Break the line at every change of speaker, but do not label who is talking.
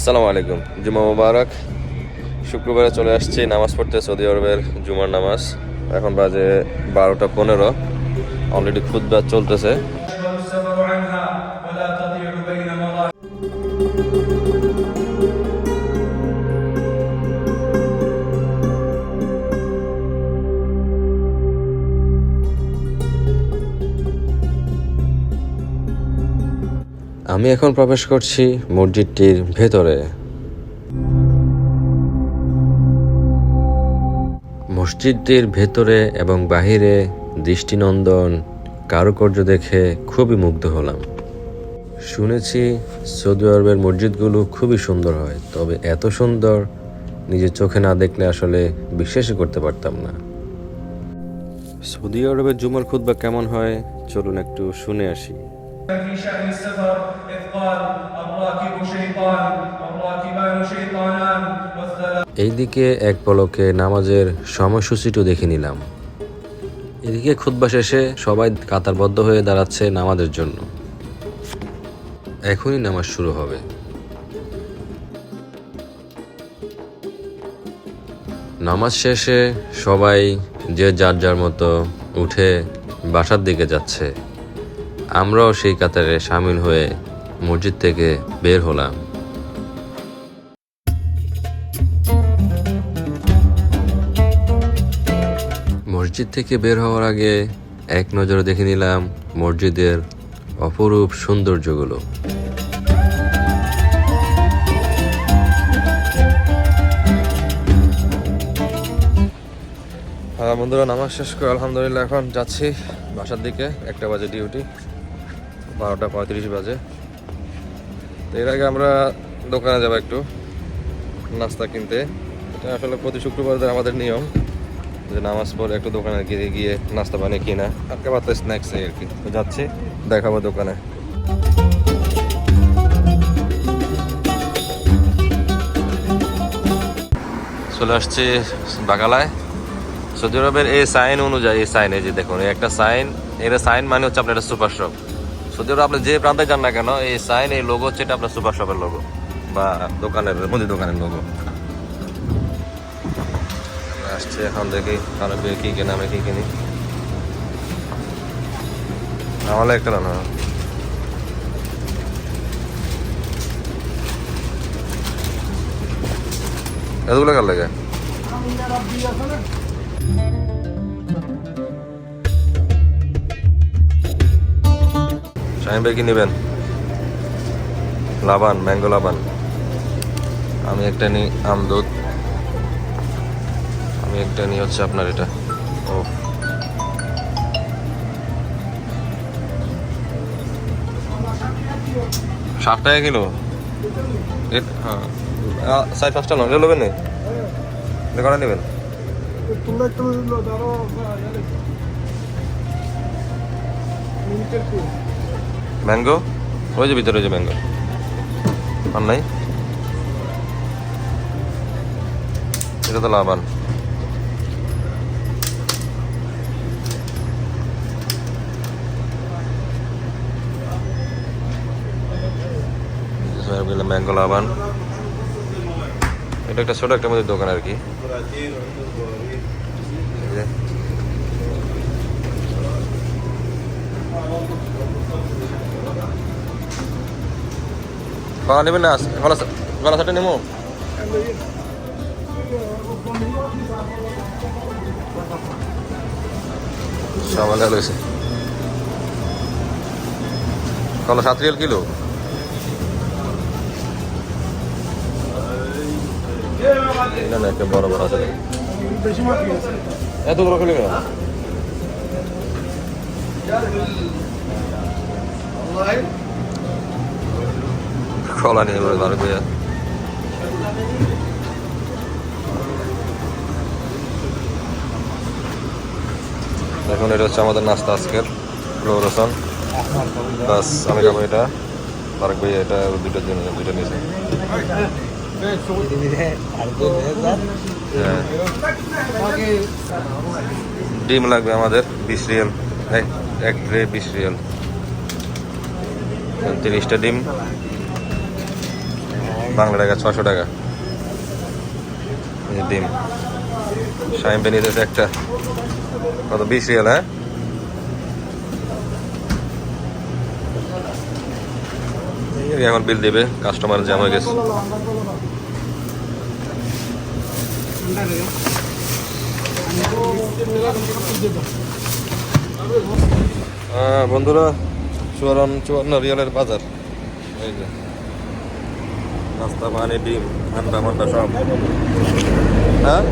আসসালামু আলাইকুম। জুমা মুবারক। শুক্রবারে চলে আসছি নামাজ পড়তে সৌদি আরবের জুমার নামাজ। এখন বাজে বারোটা পনেরো। অলরেডি খুদ্া চলতেছে। আমি এখন প্রবেশ করছি মসজিদটির ভেতরে। মসজিদটির ভেতরে এবং বাহিরে দৃষ্টিনন্দন কারুকার্য দেখে খুবই মুগ্ধ হলাম। শুনেছি সৌদি আরবের মসজিদগুলো খুবই সুন্দর হয়, তবে এত সুন্দর নিজের চোখে না দেখলে আসলে বিশ্বাসই করতে পারতাম না। সৌদি আরবের জুমার খুদ্া কেমন হয়? চলুন একটু শুনে আসি।
في شأن السفر إذ قال الراكب شيطان والراكبان شيطانان والثلاث
এইদিকে এক পলকে নামাজের সময়সূচিটিও দেখে নিলাম এদিকে খুতবা শেষে সবাই কাতারবদ্ধ হয়ে দাঁড়াচ্ছে নামাজের জন্য এখনই নামাজ শুরু হবে নামাজ শেষে সবাই যে যার যার মতো উঠে বাসার দিকে যাচ্ছে আমরাও সেই কাতারে সামিল হয়ে মসজিদ থেকে বের হলাম। মসজিদ থেকে বের হওয়ার আগে এক নজরে দেখে নিলাম মসজিদের অপরূপ সৌন্দর্যগুলো। হ্যাঁ বন্ধুরা, নামাজ শেষ করে আলহামদুলিল্লাহ এখন যাচ্ছি বাসার দিকে। একটা বাজে ডিউটি বারোটা পঁয়ত্রিশ বাজে। তো এর আগে আমরা দোকানে যাব একটু, নাস্তা কিনতে। এটা আসলে প্রতি শুক্রবার আমাদের নিয়ম যে নামাজ পড়ে একটু দোকানে গিয়ে গিয়ে নাস্তা পানি কিনা। হালকা পাতলা স্ন্যাক্স আর কি। তো যাচ্ছি, দেখাবো দোকানে। চলে আসছি বাগালায়। সৌদি আরবের এই সাইন অনুযায়ী, এই সাইন এই যে দেখুন একটা সাইন এর সাইন মানে হচ্ছে আপনার একটা সুপার শপ সৌদি আরব আপনি যে প্রান্তে যান না কেন, এই সাইন এই লোগো হচ্ছে এটা আপনার সুপার শপের লোগো বা দোকানের, মুদি দোকানের লোগো আসছে এখন দেখি কারও বিয়ে কি কেনা, আমি কি কিনি। আমার একটা না এতগুলো কার লাগে? শাহিন ভাই নেবেন? লাবান, ম্যাঙ্গো লাবান। আমি একটা নিই আমদুধ আমি একটা নিয়ে হচ্ছে আপনার এটা। ও। ষাট টাকা কিলো? হ্যাঁ। সাড়ে পাঁচটা নয় নেবেন নি? কটা নেবেন? ম্যাঙ্গো ওই যে ভিতরে যে ম্যাঙ্গো আর নাই এটা তো লাভান ম্যাঙ্গো লাভান এটা একটা ছোট একটা মধ্যে দোকান আর কি কলা নেবেন না? কলা কলা সাথে নেব সামান্য রয়েছে কলা সাত রিয়াল কিলো? না না, একটা বড় বড় আছে। এতগুলো খেলে কেন? কলা নিয়ে এবার ভালো করে দেখুন এটা হচ্ছে আমাদের নাস্তা আজকের রসন। বাস, আমি খাব এটা। ভাই এটা দুটো জন্য দুটো নিয়েছে হ্যাঁ। ডিম লাগবে আমাদের, বিশ রিয়াল। এক ট্রে বিশ রিয়াল। তিরিশটা ডিম। বাংলা টাকা ছশো টাকা। ডিম। শাইম পেয়ে নিতেছে একটা। কত? বিশ রিয়াল হ্যাঁ? এখন বিল দিবে কাস্টমার জ্যাম হয়ে গেছে। বন্ধুরা, চুয়ান্ন চুয়ান্ন রিয়ালের বাজার। এই যে। নাস্তা পানি ডিম ঠান্ডা মান্ডা সব। হ্যাঁ?